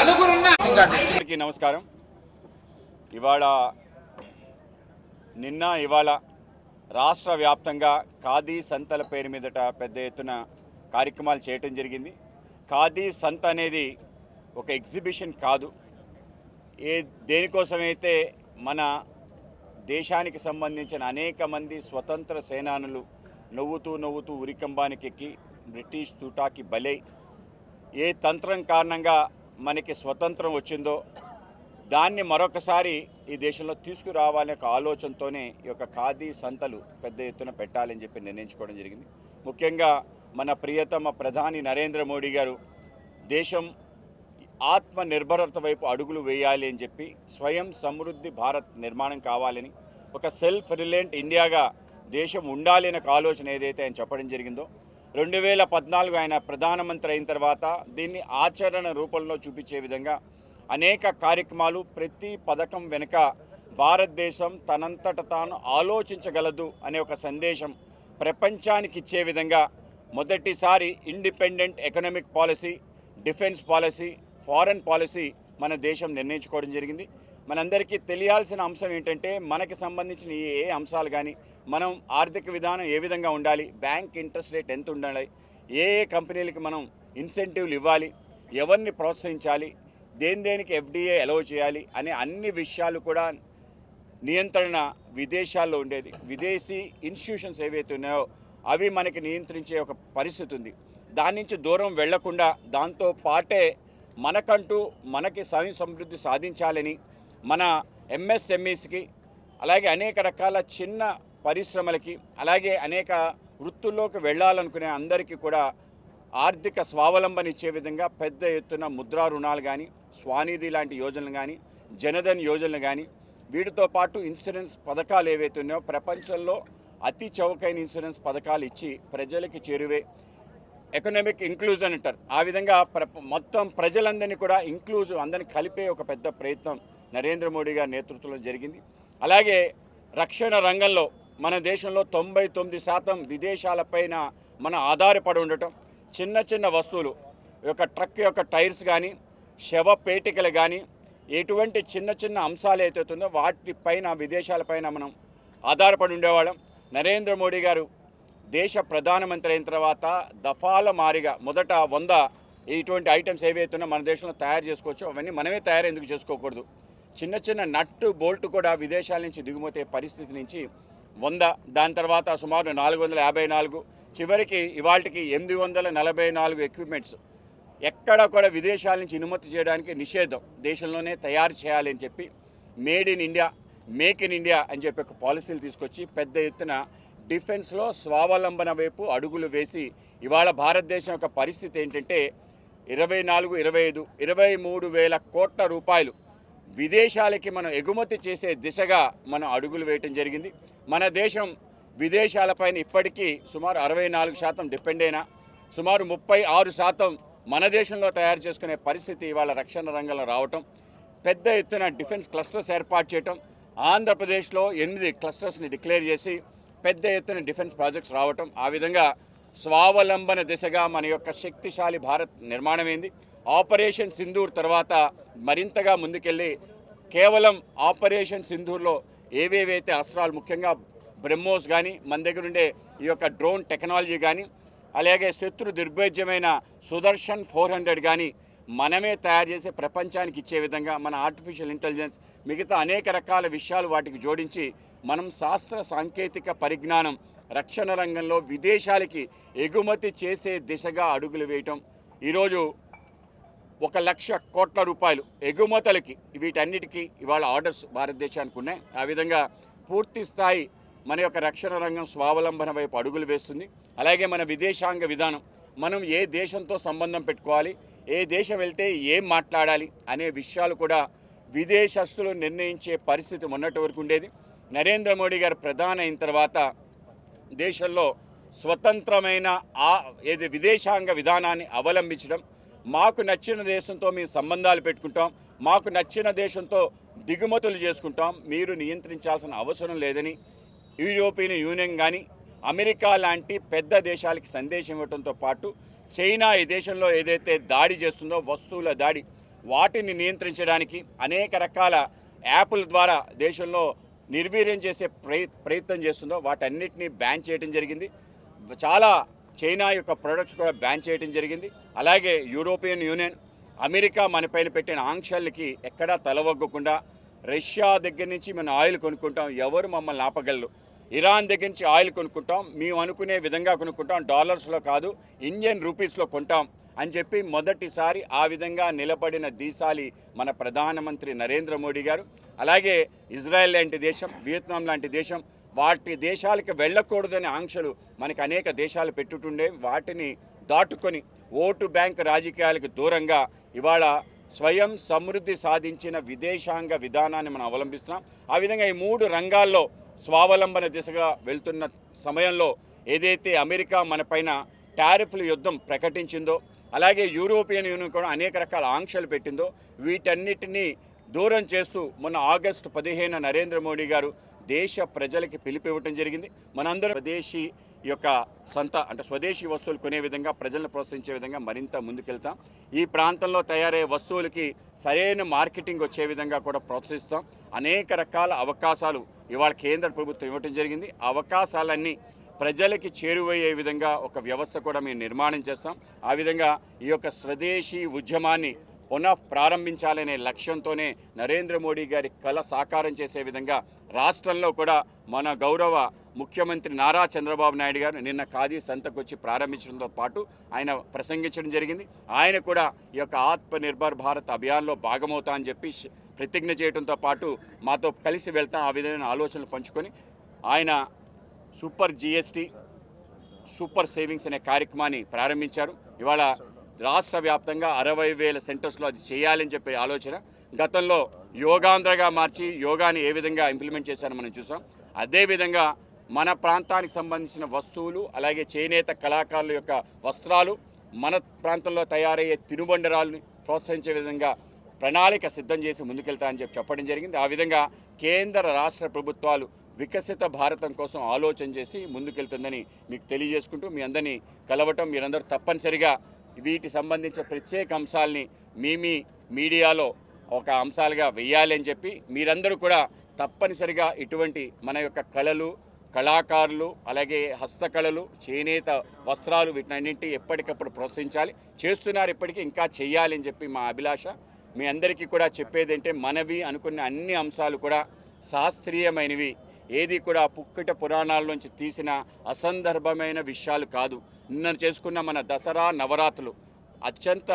అందరికీ నమస్కారం. ఇవాళ నిన్న ఇవాళ రాష్ట్ర వ్యాప్తంగా ఖాదీ సంతల పేరు మీదట పెద్ద ఎత్తున కార్యక్రమాలు చేయటం జరిగింది. ఖాదీ సంత అనేది ఒక ఎగ్జిబిషన్ కాదు. ఏ దేనికోసమైతే మన దేశానికి సంబంధించిన అనేక మంది స్వతంత్ర సేనానులు నవ్వుతూ నవ్వుతూ ఉరికంబానికి ఎక్కి బ్రిటిష్ తూటాకి బలై ఏ తంత్రం కారణంగా మనకి స్వతంత్రం వచ్చిందో దాన్ని మరొకసారి ఈ దేశంలో తీసుకురావాలనే ఒక ఆలోచనతోనే ఈ యొక్క ఖాదీ సంతలు పెద్ద ఎత్తున పెట్టాలని చెప్పి నిర్ణయించుకోవడం జరిగింది. ముఖ్యంగా మన ప్రియతమ ప్రధాని నరేంద్ర మోడీ గారు దేశం ఆత్మ నిర్భరత వైపు అడుగులు వేయాలి అని చెప్పి స్వయం సమృద్ధి భారత్ నిర్మాణం కావాలని ఒక సెల్ఫ్ రిలయంట్ ఇండియాగా దేశం ఉండాలి అనే ఆలోచన ఏదైతే ఆయన చెప్పడం జరిగిందో రెండు వేల పద్నాలుగు ఆయన ప్రధానమంత్రి అయిన తర్వాత దీన్ని ఆచరణ రూపంలో చూపించే విధంగా అనేక కార్యక్రమాలు ప్రతి పథకం వెనుక భారతదేశం తనంతట తాను ఆలోచించగలదు అనే ఒక సందేశం ప్రపంచానికి ఇచ్చే విధంగా మొదటిసారి independent economic policy defence policy foreign policy మన దేశం నిర్ణయించుకోవడం జరిగింది. మనందరికీ తెలియాల్సిన అంశం ఏంటంటే మనకి సంబంధించిన ఏ ఏ అంశాలు కానీ మనం ఆర్థిక విధానం ఏ విధంగా ఉండాలి? బ్యాంక్ ఇంట్రెస్ట్ రేట్ ఎంత ఉండాలి? ఏ ఏ కంపెనీలకి మనం ఇన్సెంటివ్లు ఇవ్వాలి? ఎవరిని ప్రోత్సహించాలి? దేని దేనికి ఎఫ్డీఏ ఎలవ్ చేయాలి? అనే అన్ని విషయాలు కూడా నియంత్రణ విదేశాల్లో ఉండేది. విదేశీ ఇన్స్టిట్యూషన్స్ ఏవైతే ఉన్నాయో అవి మనకి నియంత్రించే ఒక పరిస్థితి ఉంది. దాని నుంచి దూరం వెళ్ళకుండా దాంతో పాటే మనకంటూ మనకి స్వయం సమృద్ధి సాధించాలని మన ఎంఎస్ఎంఈస్కి అలాగే అనేక రకాల చిన్న పరిశ్రమలకి అలాగే అనేక వృత్తుల్లోకి వెళ్ళాలనుకునే అందరికీ కూడా ఆర్థిక స్వావలంబన ఇచ్చే విధంగా పెద్ద ఎత్తున ముద్రా రుణాలు కానీ స్వానిధి లాంటి యోజనలు కానీ జనధన్ యోజనలు కానీ వీటితో పాటు ఇన్సూరెన్స్ పథకాలు ఏవైతే ఉన్నాయో ప్రపంచంలో అతి చౌకైన ఇన్సూరెన్స్ పథకాలు ఇచ్చి ప్రజలకి చేరువే. ఎకనామిక్ ఇంక్లూజన్ అంటారు. ఆ విధంగా ప్ర మొత్తం ప్రజలందరినీ కూడా ఇంక్లూజివ్ అందరినీ కలిపే ఒక పెద్ద ప్రయత్నం నరేంద్ర మోడీ గారి నేతృత్వంలో జరిగింది. అలాగే రక్షణ రంగంలో మన దేశంలో తొంభై తొమ్మిది శాతం విదేశాలపైన మన ఆధారపడి ఉండటం చిన్న చిన్న వస్తువులు యొక్క ట్రక్ యొక్క టైర్స్ కానీ శవ పేటికలు కానీ ఎటువంటి చిన్న చిన్న అంశాలు అయితే ఉందో వాటిపైన విదేశాలపైన మనం ఆధారపడి ఉండేవాళ్ళం. నరేంద్ర మోడీ గారు దేశ ప్రధానమంత్రి అయిన తర్వాత దఫాల మారిగా మొదట వంద ఇటువంటి ఐటమ్స్ ఏవైతున్నా మన దేశంలో తయారు చేసుకోవచ్చు. అవన్నీ మనమే తయారు ఎందుకు చేసుకోకూడదు? చిన్న చిన్న నట్టు బోల్ట్ కూడా విదేశాల నుంచి దిగుమతే పరిస్థితి నుంచి వంద దాని తర్వాత సుమారు నాలుగు వందల యాభై నాలుగు. చివరికి ఇవాళకి ఎనిమిది వందల నలభై నాలుగు ఎక్విప్మెంట్స్ ఎక్కడ కూడా విదేశాల నుంచి అనుమతి చేయడానికి నిషేధం. దేశంలోనే తయారు చేయాలి అని చెప్పి made in India make in India అని చెప్పి ఒక పాలసీలు తీసుకొచ్చి పెద్ద ఎత్తున డిఫెన్స్లో స్వావలంబన వైపు అడుగులు వేసి ఇవాళ భారతదేశం యొక్క పరిస్థితి ఏంటంటే ఇరవై నాలుగు ఇరవై ఐదు ఇరవై మూడు వేల కోట్ల రూపాయలు విదేశాలకి మనం ఎగుమతి చేసే దిశగా మనం అడుగులు వేయటం జరిగింది. మన దేశం విదేశాలపైన ఇప్పటికీ సుమారు అరవై నాలుగు శాతం డిపెండ్ అయినా సుమారు ముప్పై ఆరు శాతం మన దేశంలో తయారు చేసుకునే పరిస్థితి ఇవాళ రక్షణ రంగంలో రావటం పెద్ద ఎత్తున డిఫెన్స్ క్లస్టర్స్ ఏర్పాటు చేయటం ఆంధ్రప్రదేశ్లో ఎనిమిది క్లస్టర్స్ని డిక్లేర్ చేసి పెద్ద ఎత్తున డిఫెన్స్ ప్రాజెక్ట్స్ రావటం ఆ విధంగా స్వావలంబన దిశగా మన యొక్క శక్తిశాలి భారత్ నిర్మాణమైంది. ఆపరేషన్ సింధూర్ తర్వాత మరింతగా ముందుకెళ్ళి కేవలం ఆపరేషన్ సింధూర్లో ఏవేవైతే అస్త్రాలు ముఖ్యంగా బ్రహ్మోస్ కానీ మన దగ్గర ఉండే ఈ యొక్క డ్రోన్ టెక్నాలజీ కానీ అలాగే శత్రు దుర్భేద్యమైన సుదర్శన్ ఫోర్ హండ్రెడ్ కానీ మనమే తయారు చేసే ప్రపంచానికి ఇచ్చే విధంగా మన ఆర్టిఫిషియల్ ఇంటెలిజెన్స్ మిగతా అనేక రకాల విషయాలు వాటికి జోడించి మనం శాస్త్ర సాంకేతిక పరిజ్ఞానం రక్షణ రంగంలో విదేశాలకి ఎగుమతి చేసే దిశగా అడుగులు వేయటం. ఈరోజు ఒక లక్ష కోట్ల రూపాయలు ఎగుమతులకి వీటన్నిటికీ ఇవాళ ఆర్డర్స్ భారతదేశానికి ఉన్నాయి. ఆ విధంగా పూర్తి స్థాయి మన యొక్క రక్షణ రంగం స్వావలంబన వైపు అడుగులు వేస్తుంది. అలాగే మన విదేశాంగ విధానం మనం ఏ దేశంతో సంబంధం పెట్టుకోవాలి ఏ దేశం వెళ్తే ఏం మాట్లాడాలి అనే విషయాలు కూడా విదేశస్తులు నిర్ణయించే పరిస్థితి మొన్నటి వరకు ఉండేది. నరేంద్ర మోడీ గారు ప్రధాని అయిన తర్వాత దేశంలో స్వతంత్రమైన ఆ ఏది విదేశాంగ విధానాన్ని అవలంబించడం మాకు నచ్చిన దేశంతో మేము సంబంధాలు పెట్టుకుంటాం. మాకు నచ్చిన దేశంతో దిగుమతులు చేసుకుంటాం. మీరు నియంత్రించాల్సిన అవసరం లేదని యూరోపియన్ యూనియన్ కానీ అమెరికా లాంటి పెద్ద దేశాలకి సందేశం ఇవ్వడంతో పాటు చైనా ఈ దేశంలో ఏదైతే దాడి చేస్తుందో వస్తువుల దాడి వాటిని నియంత్రించడానికి అనేక రకాల యాప్ల ద్వారా దేశంలో నిర్వీర్యం చేసే ప్రయత్నం చేస్తుందో వాటన్నిటిని బ్యాన్ చేయడం జరిగింది. చాలా చైనా యొక్క ప్రొడక్ట్స్ కూడా బ్యాన్ చేయడం జరిగింది. అలాగే యూరోపియన్ యూనియన్ అమెరికా మనపైన పెట్టిన ఆంక్షలకి ఎక్కడా తలవగ్గకుండా రష్యా దగ్గర నుంచి మనం ఆయిల్ కొనుక్కుంటాం. ఎవరు మమ్మల్ని ఆపగలరు? ఇరాన్ దగ్గర నుంచి ఆయిల్ కొనుక్కుంటాం. మేము అనుకునే విధంగా కొనుక్కుంటాం. డాలర్స్లో కాదు ఇండియన్ రూపీస్లో కొంటాం అని చెప్పి మొదటిసారి ఆ విధంగా నిలబడిన దీశాలి మన ప్రధానమంత్రి నరేంద్ర మోడీ గారు. అలాగే ఇజ్రాయెల్ లాంటి దేశం వియత్నాం లాంటి దేశం వాటి దేశాలకు వెళ్ళకూడదనే ఆంక్షలు మనకి అనేక దేశాలు పెట్టుటుండే వాటిని దాటుకొని ఓటు బ్యాంక్ రాజకీయాలకు దూరంగా ఇవాళ స్వయం సమృద్ధి సాధించిన విదేశాంగ విధానాన్ని మనం అవలంబిస్తున్నాం. ఆ విధంగా ఈ మూడు రంగాల్లో స్వావలంబన దిశగా వెళ్తున్న సమయంలో ఏదైతే అమెరికా మనపైన టారిఫ్ల యుద్ధం ప్రకటించిందో అలాగే యూరోపియన్ యూనియన్ కూడా అనేక రకాల ఆంక్షలు పెట్టిందో వీటన్నిటినీ దూరం చేస్తూ మొన్న ఆగస్టు పదిహేను నరేంద్ర మోడీ గారు దేశ ప్రజలకి పిలిపివ్వటం జరిగింది. మనందరం స్వదేశీ యొక్క సొంత అంటే స్వదేశీ వస్తువులు కొనే విధంగా ప్రజలను ప్రోత్సహించే విధంగా మరింత ముందుకెళ్తాం. ఈ ప్రాంతంలో తయారయ్యే వస్తువులకి సరైన మార్కెటింగ్ వచ్చే విధంగా కూడా ప్రోత్సహిస్తాం. అనేక రకాల అవకాశాలు ఇవాళ కేంద్ర ప్రభుత్వం ఇవ్వటం జరిగింది. అవకాశాలన్నీ ప్రజలకి చేరువయ్యే విధంగా ఒక వ్యవస్థ కూడా మేము నిర్మాణం చేస్తాం. ఆ విధంగా ఈ యొక్క స్వదేశీ ఉద్యమాన్ని పునః ప్రారంభించాలనే లక్ష్యంతోనే నరేంద్ర మోడీ గారి కళ సాకారం చేసే విధంగా రాష్ట్రంలో కూడా మన గౌరవ ముఖ్యమంత్రి నారా చంద్రబాబు నాయుడు గారు నిన్న ఖాదీ సంతకు వచ్చి ప్రారంభించడంతో పాటు ఆయన ప్రసంగించడం జరిగింది. ఆయన కూడా ఈ యొక్క ఆత్మ నిర్భర్ భారత్ అభియాన్లో భాగమవుతా అని చెప్పి ప్రతిజ్ఞ చేయడంతో పాటు మాతో కలిసి వెళ్తాం ఆ విధమైన ఆలోచనలు పంచుకొని ఆయన సూపర్ జిఎస్టీ సూపర్ సేవింగ్స్ అనే కార్యక్రమాన్ని ప్రారంభించారు. ఇవాళ రాష్ట్ర వ్యాప్తంగా అరవై వేల సెంటర్స్లో అది చేయాలని చెప్పే ఆలోచన. గతంలో యోగాంధ్రగా మార్చి యోగాని ఏ విధంగా ఇంప్లిమెంట్ చేశారో మనం చూసాం. అదేవిధంగా మన ప్రాంతానికి సంబంధించిన వస్తువులు అలాగే చేనేత కళాకారుల యొక్క వస్త్రాలు మన ప్రాంతంలో తయారయ్యే తినుబండరాలని ప్రోత్సహించే విధంగా ప్రణాళిక సిద్ధం చేసి ముందుకెళ్తా అని చెప్పి చెప్పడం జరిగింది. ఆ విధంగా కేంద్ర రాష్ట్ర ప్రభుత్వాలు వికసిత భారతం కోసం ఆలోచన చేసి ముందుకెళ్తుందని మీకు తెలియజేసుకుంటూ మీ అందరినీ కలవటం మీరందరూ తప్పనిసరిగా వీటి సంబంధించిన ప్రత్యేక అంశాలని మీ మీ మీడియాలో ఒక అంశాలుగా వెయ్యాలి అని చెప్పి మీరందరూ కూడా తప్పనిసరిగా ఇటువంటి మన యొక్క కళలు కళాకారులు అలాగే హస్తకళలు చేనేత వస్త్రాలు వీటినన్నింటి ఎప్పటికప్పుడు ప్రోత్సహించాలి. చేస్తున్నారు ఇప్పటికీ ఇంకా చేయాలి అని చెప్పి మా అభిలాష. మీ అందరికీ కూడా చెప్పేది అంటే మనవి అనుకున్న అన్ని అంశాలు కూడా శాస్త్రీయమైనవి. ఏది కూడా పుక్కిట పురాణాల నుంచి తీసిన అసందర్భమైన విషయాలు కాదు. నిన్న చేసుకున్న మన దసరా నవరాత్రులు అత్యంత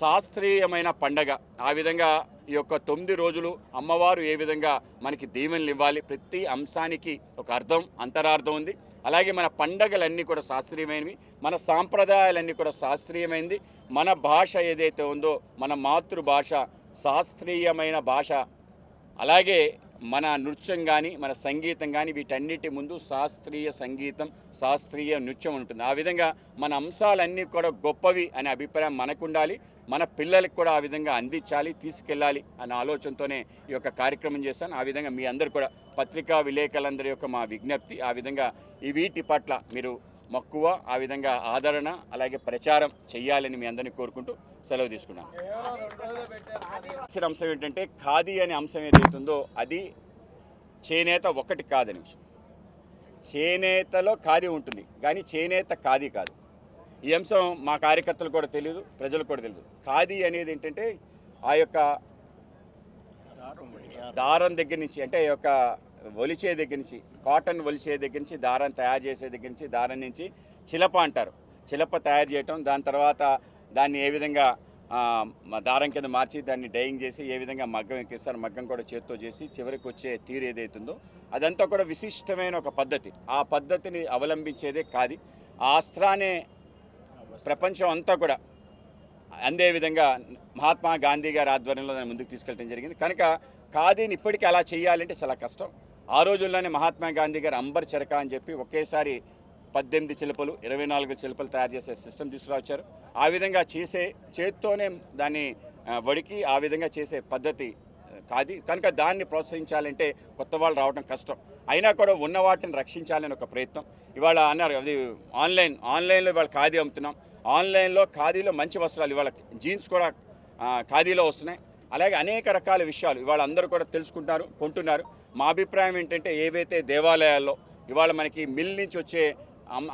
శాస్త్రీయమైన పండగ. ఆ విధంగా ఈ యొక్క తొమ్మిది రోజులు అమ్మవారు ఏ విధంగా మనకి దీవెనలు ఇవ్వాలి ప్రతి అంశానికి ఒక అర్థం అంతరార్థం ఉంది. అలాగే మన పండగలన్నీ కూడా శాస్త్రీయమైనవి మన సాంప్రదాయాలన్నీ కూడా శాస్త్రీయమైనది మన భాష ఏదైతే ఉందో మన మాతృభాష శాస్త్రీయమైన భాష. అలాగే మన నృత్యం కానీ మన సంగీతం కానీ వీటన్నిటి ముందు శాస్త్రీయ సంగీతం శాస్త్రీయ నృత్యం ఉంటుంది. ఆ విధంగా మన అంశాలన్నీ కూడా గొప్పవి అనే అభిప్రాయం మనకుండాలి. మన పిల్లలకు కూడా ఆ విధంగా అందించాలి తీసుకెళ్ళాలి అనే ఆలోచనతోనే ఈ యొక్క కార్యక్రమం చేశాను. ఆ విధంగా మీ అందరు కూడా పత్రికా విలేకరులందరి యొక్క మా విజ్ఞప్తి ఆ విధంగా ఈ వీటి పట్ల మీరు మక్కువ ఆ విధంగా ఆదరణ అలాగే ప్రచారం చేయాలని మీ అందరినీ కోరుకుంటూ సెలవు తీసుకున్నాను. ఇచ్చిన అంశం ఏంటంటే ఖాదీ అనే అంశం ఏదైతుందో అది చేనేత ఒకటి కాదని విషయం చేనేతలో ఖాదీ ఉంటుంది కానీ చేనేత ఖాదీ కాదు. ఈ అంశం మా కార్యకర్తలు కూడా తెలియదు ప్రజలకు కూడా తెలియదు ఖాదీ అనేది ఏంటంటే ఆ యొక్క దారం దగ్గర నుంచి అంటే ఆ యొక్క ఒలిచే దగ్గర నుంచి కాటన్ ఒలిచే దగ్గర నుంచి దారం తయారు చేసే దగ్గర నుంచి దారం నుంచి చిలప అంటారు. చిలప తయారు చేయటం దాని తర్వాత దాన్ని ఏ విధంగా దారం కింద మార్చి దాన్ని డైయింగ్ చేసి ఏ విధంగా మగ్గం ఎక్కిస్తారు మగ్గం కూడా చేత్తో చేసి చివరికి వచ్చే తీరు ఏదైతుందో అదంతా కూడా విశిష్టమైన ఒక పద్ధతి. ఆ పద్ధతిని అవలంబించేదే కాది ఆ అస్త్రానే ప్రపంచం అంతా కూడా అందే విధంగా మహాత్మా గాంధీ గారి ఆధ్వర్యంలో దాన్ని ముందుకు తీసుకెళ్ళడం జరిగింది. కనుక ఖాదీని ఇప్పటికీ అలా చేయాలంటే చాలా కష్టం. ఆ రోజుల్లోనే మహాత్మా గాంధీ గారు అంబర్ చరక అని చెప్పి ఒకేసారి పద్దెనిమిది చిలుపలు ఇరవై నాలుగు చిలుపలు తయారు చేసే సిస్టమ్ తీసుకురావచ్చారు. ఆ విధంగా చేసే చేత్తోనే దాన్ని వడికి ఆ విధంగా చేసే పద్ధతి కాది. కనుక దాన్ని ప్రోత్సహించాలంటే కొత్త వాళ్ళు రావడం కష్టం. అయినా కూడా ఉన్న వాటిని రక్షించాలని ఒక ప్రయత్నం. ఇవాళ అన్నారు అది ఆన్లైన్ ఆన్లైన్లో ఇవాళ ఖాదీ అమ్ముతున్నాం. ఆన్లైన్లో ఖాదీలో మంచి వస్త్రాలు ఇవాళ జీన్స్ కూడా ఖాదీలో వస్తున్నాయి. అలాగే అనేక రకాల విషయాలు ఇవాళ అందరూ కూడా తెలుసుకుంటారు కొంటున్నారు. మా అభిప్రాయం ఏంటంటే ఏవైతే దేవాలయాల్లో ఇవాళ మనకి మిల్ నుంచి వచ్చే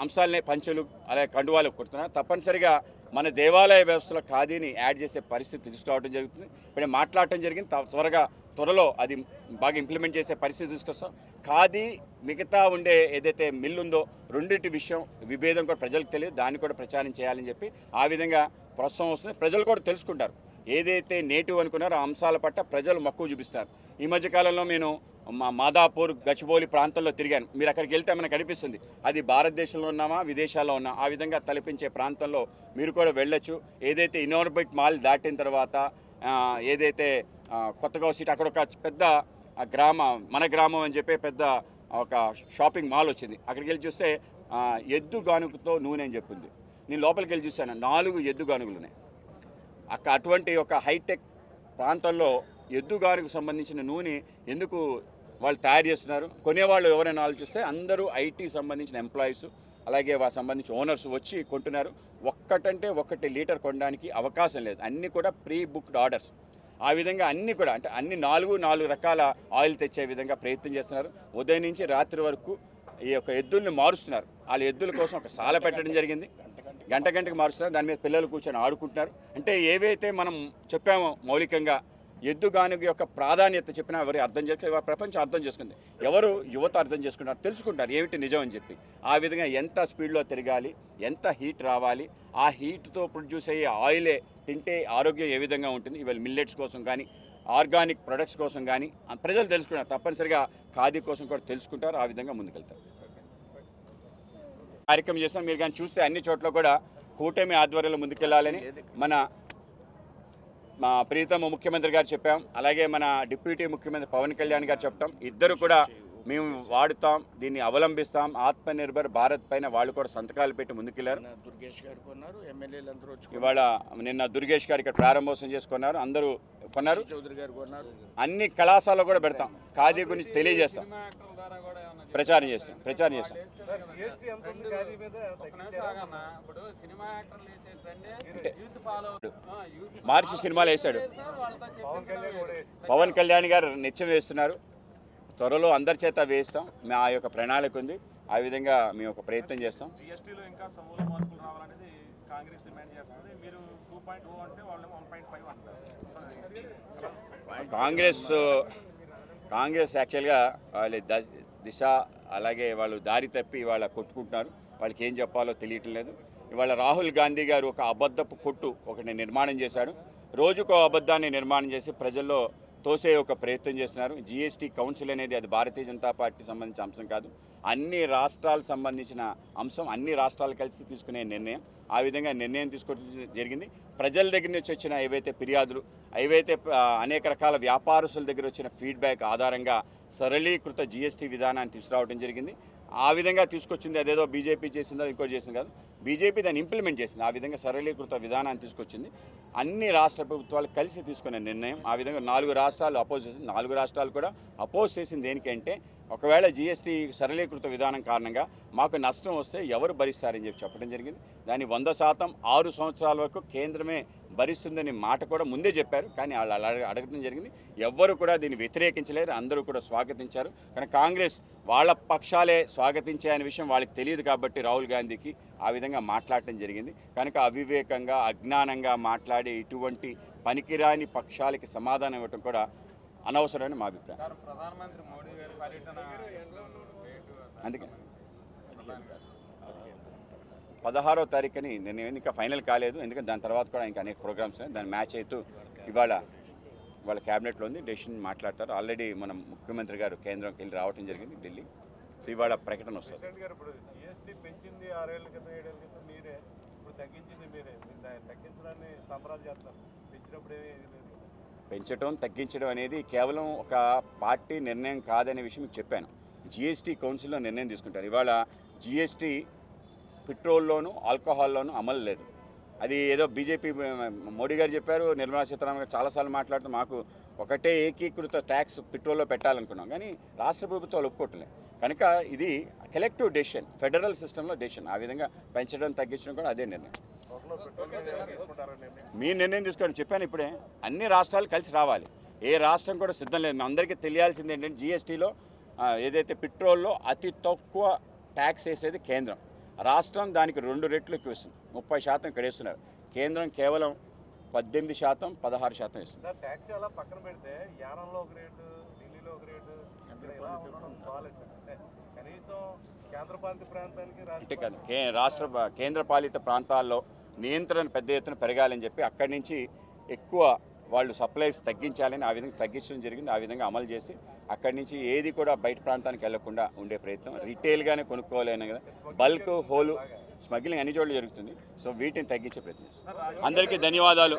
అంశాలనే పంచలు అలాగే కండువాలు కుడుతున్నా తప్పనిసరిగా మన దేవాలయ వ్యవస్థలో ఖాదీని యాడ్ చేసే పరిస్థితి తీసుకురావడం జరుగుతుంది. ఇప్పుడు మాట్లాడటం జరిగింది. త్వరగా త్వరలో అది బాగా ఇంప్లిమెంట్ చేసే పరిస్థితి తీసుకొస్తాం ఖాదీ మిగతా ఉండే ఏదైతే మిల్ ఉందో రెండింటి విషయం విభేదం కూడా ప్రజలకు తెలియదు. దాన్ని కూడా ప్రచారం చేయాలని చెప్పి ఆ విధంగా ప్రోత్సాహం వస్తుంది. ప్రజలు కూడా తెలుసుకుంటారు. ఏదైతే నేటివ్ అనుకున్నారో ఆ అంశాల పట్ల ప్రజలు మక్కువ చూపిస్తారు. ఈ మధ్యకాలంలో నేను మా మాదాపూర్ గచ్చిబౌలి ప్రాంతంలో తిరిగాను. మీరు అక్కడికి వెళ్తే మనకు కనిపిస్తుంది అది భారతదేశంలో ఉన్నామా విదేశాల్లో ఉన్నా ఆ విధంగా తలపించే ప్రాంతంలో మీరు కూడా వెళ్ళొచ్చు. ఏదైతే ఇన్నోర్బిట్ మాల్ దాటిన తర్వాత ఏదైతే కొత్తగా సీట్ అక్కడ ఒక పెద్ద గ్రామ మన గ్రామం అని చెప్పి పెద్ద ఒక షాపింగ్ మాల్ వచ్చింది. అక్కడికి వెళ్ళి చూస్తే ఎద్దు గానుగుతో నూనె అని చెప్పింది. నేను లోపలికి వెళ్ళి చూశాను. నాలుగు ఎద్దు గానుగులు ఉన్నాయి. అక్క అటువంటి ఒక హైటెక్ ప్రాంతంలో ఎద్దుగారికి సంబంధించిన నూనె ఎందుకు వాళ్ళు తయారు చేస్తున్నారు. కొనేవాళ్ళు ఎవరైనా ఆలోచిస్తే అందరూ ఐటీ సంబంధించిన ఎంప్లాయీస్ అలాగే వాళ్ళకి సంబంధించి ఓనర్స్ వచ్చి కొంటున్నారు. ఒక్కటంటే ఒక్కటి లీటర్ కొనడానికి అవకాశం లేదు. అన్నీ కూడా ప్రీ బుక్డ్ ఆర్డర్స్ ఆ విధంగా అన్నీ కూడా అంటే అన్ని నాలుగు నాలుగు రకాల ఆయిల్ తెచ్చే విధంగా ప్రయత్నం చేస్తున్నారు. ఉదయం నుంచి రాత్రి వరకు ఈ యొక్క ఎద్దుల్ని మారుస్తున్నారు. వాళ్ళ ఎద్దుల కోసం ఒక సాల పెట్టడం జరిగింది. గంట గంటకు మారుస్తున్నారు. దాని మీద పిల్లలు కూర్చొని ఆడుకుంటున్నారు. అంటే ఏవైతే మనం చెప్పామో మౌలికంగా ఎద్దుగానుగ యొక్క ప్రాధాన్యత చెప్పినా ఎవరు అర్థం చేసుకుని ప్రపంచం అర్థం చేసుకుంది. ఎవరు యువత అర్థం చేసుకుంటారు తెలుసుకుంటారు ఏమిటి నిజం అని చెప్పి. ఆ విధంగా ఎంత స్పీడ్లో తిరగాలి ఎంత హీట్ రావాలి ఆ హీట్తో ప్రొడ్యూస్ అయ్యే ఆయిలే తింటే ఆరోగ్యం ఏ విధంగా ఉంటుంది ఇవాళ మిల్లెట్స్ కోసం కానీ ఆర్గానిక్ ప్రొడక్ట్స్ కోసం కానీ ఆ ప్రజలు తెలుసుకున్నారు తప్పనిసరిగా ఖాదీ కోసం కూడా తెలుసుకుంటారు ఆ విధంగా ముందుకెళ్తారు. కార్యక్రమం చేస్తాం మీరు కానీ చూస్తే అన్ని చోట్ల కూడా కూటమి ఆధ్వర్యంలో ముందుకెళ్ళాలని మన మా ప్రీతమ ముఖ్యమంత్రి గారు చెప్పాం అలాగే మన డిప్యూటీ ముఖ్యమంత్రి పవన్ కళ్యాణ్ గారు చెప్తాం ఇద్దరు కూడా మేము వాడుతాం దీన్ని అవలంబిస్తాం. ఆత్మనిర్భర్ భారత్ పైన వాళ్ళు కూడా సంతకాలు పెట్టి ముందుకెళ్ళారు. ఇవాళ నిన్న దుర్గేష్ గారు ఇక్కడ ప్రారంభోత్సవం చేసుకున్నారు అందరూ కొన్నారు. చౌదరి గారు కొన్నారు. అన్ని కళాశాలలో కూడా పెడతాం. ఖాదీ గురించి తెలియజేస్తాం. ప్రచారం చేస్తాం ప్రచారం చేస్తాం. మార్చి సినిమాలు వేశాడు. పవన్ కళ్యాణ్ గారు నిత్యం వేస్తున్నారు. త్వరలో అందరి చేత వేస్తాం. మా యొక్క ప్రణాళిక ఉంది. ఆ విధంగా మేము ఒక ప్రయత్నం చేస్తాం. కాంగ్రెస్ కాంగ్రెస్ యాక్చువల్గా వాళ్ళ దిశ అలాగే వాళ్ళు దారి తప్పి వాళ్ళ కొట్టుకుంటున్నారు. వాళ్ళకి ఏం చెప్పాలో తెలియటం లేదు. ఇవాళ రాహుల్ గాంధీ గారు ఒక అబద్ధపు కొట్టు ఒకటి నిర్మాణం చేశాడు. రోజుకో అబద్ధాన్ని నిర్మాణం చేసి ప్రజల్లో తోసే ఒక ప్రయత్నం చేస్తున్నారు. జీఎస్టీ కౌన్సిల్ అనేది అది భారతీయ జనతా పార్టీ సంబంధించిన అంశం కాదు. అన్ని రాష్ట్రాలకు సంబంధించిన అంశం అన్ని రాష్ట్రాలు కలిసి తీసుకునే నిర్ణయం. ఆ విధంగా నిర్ణయం తీసుకోవడం జరిగింది. ప్రజల దగ్గర నుంచి వచ్చిన ఏవైతే ఫిర్యాదులు ఏవైతే అనేక రకాల వ్యాపారస్తుల దగ్గర వచ్చిన ఫీడ్బ్యాక్ ఆధారంగా సరళీకృత జీఎస్టీ విధానాన్ని తీసుకురావడం జరిగింది. ఆ విధంగా తీసుకొచ్చింది అదేదో బీజేపీ చేసిందో ఇంకో చేసింది కాదు. బీజేపీ దాన్ని ఇంప్లిమెంట్ చేసింది. ఆ విధంగా సరళీకృత విధానాన్ని తీసుకొచ్చింది. అన్ని రాష్ట్ర ప్రభుత్వాలు కలిసి తీసుకునే నిర్ణయం. ఆ విధంగా నాలుగు రాష్ట్రాలు అపోజ్ చేసింది. నాలుగు రాష్ట్రాలు కూడా అపోజ్ చేసింది దేనికంటే ఒకవేళ జీఎస్టీ సరళీకృత విధానం కారణంగా మాకు నష్టం వస్తే ఎవరు భరిస్తారని చెప్పి చెప్పడం జరిగింది. దాని వంద శాతం ఆరు సంవత్సరాల వరకు కేంద్రమే భరిస్తుందని మాట కూడా ముందే చెప్పారు. కానీ వాళ్ళు అలా అడగడం జరిగింది. ఎవ్వరు కూడా దీన్ని వ్యతిరేకించలేరు అందరూ కూడా స్వాగతించారు. కానీ కాంగ్రెస్ వాళ్ళ పక్షాలే స్వాగతించే అనే విషయం వాళ్ళకి తెలియదు కాబట్టి రాహుల్ గాంధీకి ఆ విధంగా మాట్లాడటం జరిగింది. కనుక అవివేకంగా అజ్ఞానంగా మాట్లాడే ఇటువంటి పనికిరాని పక్షాలకి సమాధానం ఇవ్వటం కూడా అనవసరమని మా అభిప్రాయం. ప్రధానమంత్రి మోడీ అందుకే. పదహారో తారీఖుని నేను ఇంకా ఫైనల్ కాలేదు ఎందుకంటే దాని తర్వాత కూడా ఇంకా అనేక ప్రోగ్రామ్స్ ఉన్నాయి. దాన్ని మ్యాచ్ అవుతూ ఇవాళ వాళ్ళ క్యాబినెట్లో ఉంది డెసిషన్ మాట్లాడతారు. ఆల్రెడీ మన ముఖ్యమంత్రి గారు కేంద్రంకి వెళ్ళి రావడం జరిగింది ఢిల్లీ. సో ఇవాళ ప్రకటన వస్తుంది. పెంచింది మీరే. ఇప్పుడు తగ్గించింది మీరే. తగ్గించడాన్ని సంబరాలు చేస్తారు. పెంచినప్పుడు ఏమీ పెంచడం తగ్గించడం అనేది కేవలం ఒక పార్టీ నిర్ణయం కాదనే విషయం మీకు చెప్పాను. జిఎస్టీ కౌన్సిల్లో నిర్ణయం తీసుకుంటారు. ఇవాళ జిఎస్టీ పెట్రోల్లోను ఆల్కహాల్లోనూ అమలు లేదు. అది ఏదో బీజేపీ మోడీ గారు చెప్పారు నిర్మలా సీతారామన్ గారు చాలాసార్లు మాట్లాడుతూ మాకు ఒకటే ఏకీకృత ట్యాక్స్ పెట్రోల్లో పెట్టాలనుకున్నాం. కానీ రాష్ట్ర ప్రభుత్వాలు ఒప్పుకోవట్లేదు కనుక ఇది కలెక్టివ్ డెసిషన్ ఫెడరల్ సిస్టంలో డెసిషన్. ఆ విధంగా పెంచడం తగ్గించడం కూడా అదే నిర్ణయం. మీ నిర్ణయం తీసుకోండి. చెప్పాను ఇప్పుడే అన్ని రాష్ట్రాలు కలిసి రావాలి. ఏ రాష్ట్రం కూడా సిద్ధం లేదు. మీ అందరికీ తెలియాల్సింది ఏంటంటే జిఎస్టీలో ఏదైతే పెట్రోల్లో అతి తక్కువ ట్యాక్స్ వేసేది కేంద్రం. రాష్ట్రం దానికి రెండు రెట్లు ఎక్కువ ఇస్తుంది ముప్పై శాతం ఇక్కడ వేస్తున్నారు. కేంద్రం కేవలం పద్దెనిమిది శాతం పదహారు శాతం ఇస్తుంది సార్ అంటే రాష్ట్ర కేంద్రపాలిత ప్రాంతాల్లో నియంత్రణ పెద్ద ఎత్తున పెరగాలని చెప్పి అక్కడి నుంచి ఎక్కువ వాళ్ళు సప్లైస్ తగ్గించాలని ఆ విధంగా తగ్గించడం జరిగింది. ఆ విధంగా అమలు చేసి అక్కడి నుంచి ఏది కూడా బయట ప్రాంతానికి వెళ్ళకుండా ఉండే ప్రయత్నం. రీటైల్గానే కొనుక్కోవాలనే కదా బల్క్ హోలు స్మగ్లింగ్ అన్ని చోట్ల జరుగుతుంది. సో వీటిని తగ్గించే ప్రయత్నం అందరికీ ధన్యవాదాలు.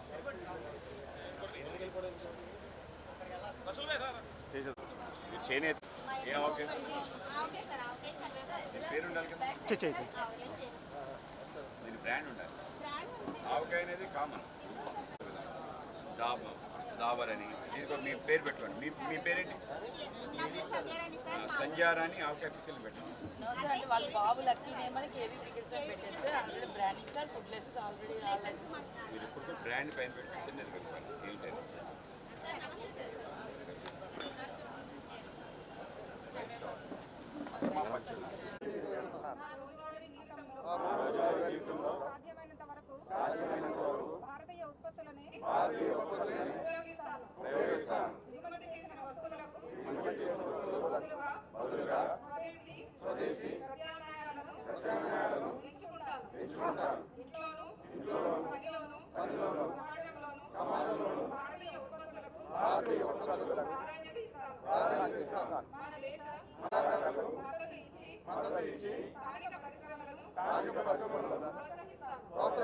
చేనేత ఓకే పేరు ఉండాలి దీని బ్రాండ్ ఉండాలి ఆవకాయ అనేది కామన్ దాబ దాబర్ అని దీనికి మీ పేరు పెట్టుకోండి మీ మీ పేరేంటి సంధ్యారాణి ఆవకాయ పిక్కలు పెట్టండి అంటే వాళ్ళ బాబు లక్కీ నేమ్ అని కేవీ పికిల్స్ అని పెట్టేస్తే already branding sir food licences already brand పైన పెట్టి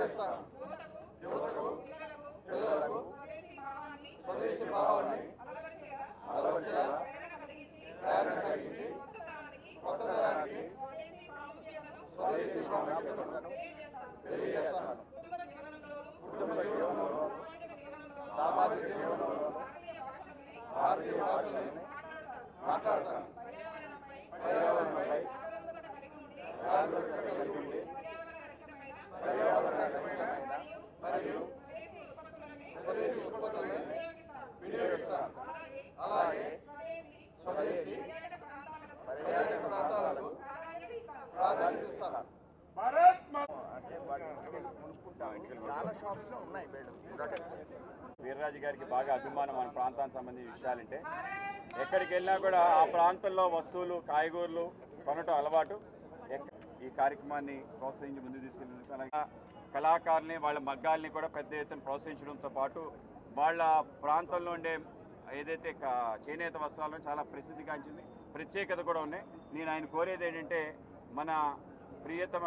Yes, sir. వీర్రాజు గారికి బాగా అభిమానం మన ప్రాంతానికి సంబంధించిన విషయాలంటే ఎక్కడికి వెళ్ళినా కూడా ఆ ప్రాంతంలో వస్తువులు కాయగూరలు కొనటం అలవాటు. ఈ కార్యక్రమాన్ని ప్రోత్సహించి ముందుకు తీసుకెళ్ళినందుకు అలాగే కళాకారుల్ని వాళ్ళ మగ్గాల్ని కూడా పెద్ద ఎత్తున ప్రోత్సహించడంతో పాటు వాళ్ళ ప్రాంతంలో ఉండే ఏదైతే చేనేత వస్త్రాలను చాలా ప్రసిద్ధిగాంచింది. ప్రత్యేకత కూడా ఉన్నాయి. నేను ఆయన కోరేది ఏంటంటే మన ప్రియతమ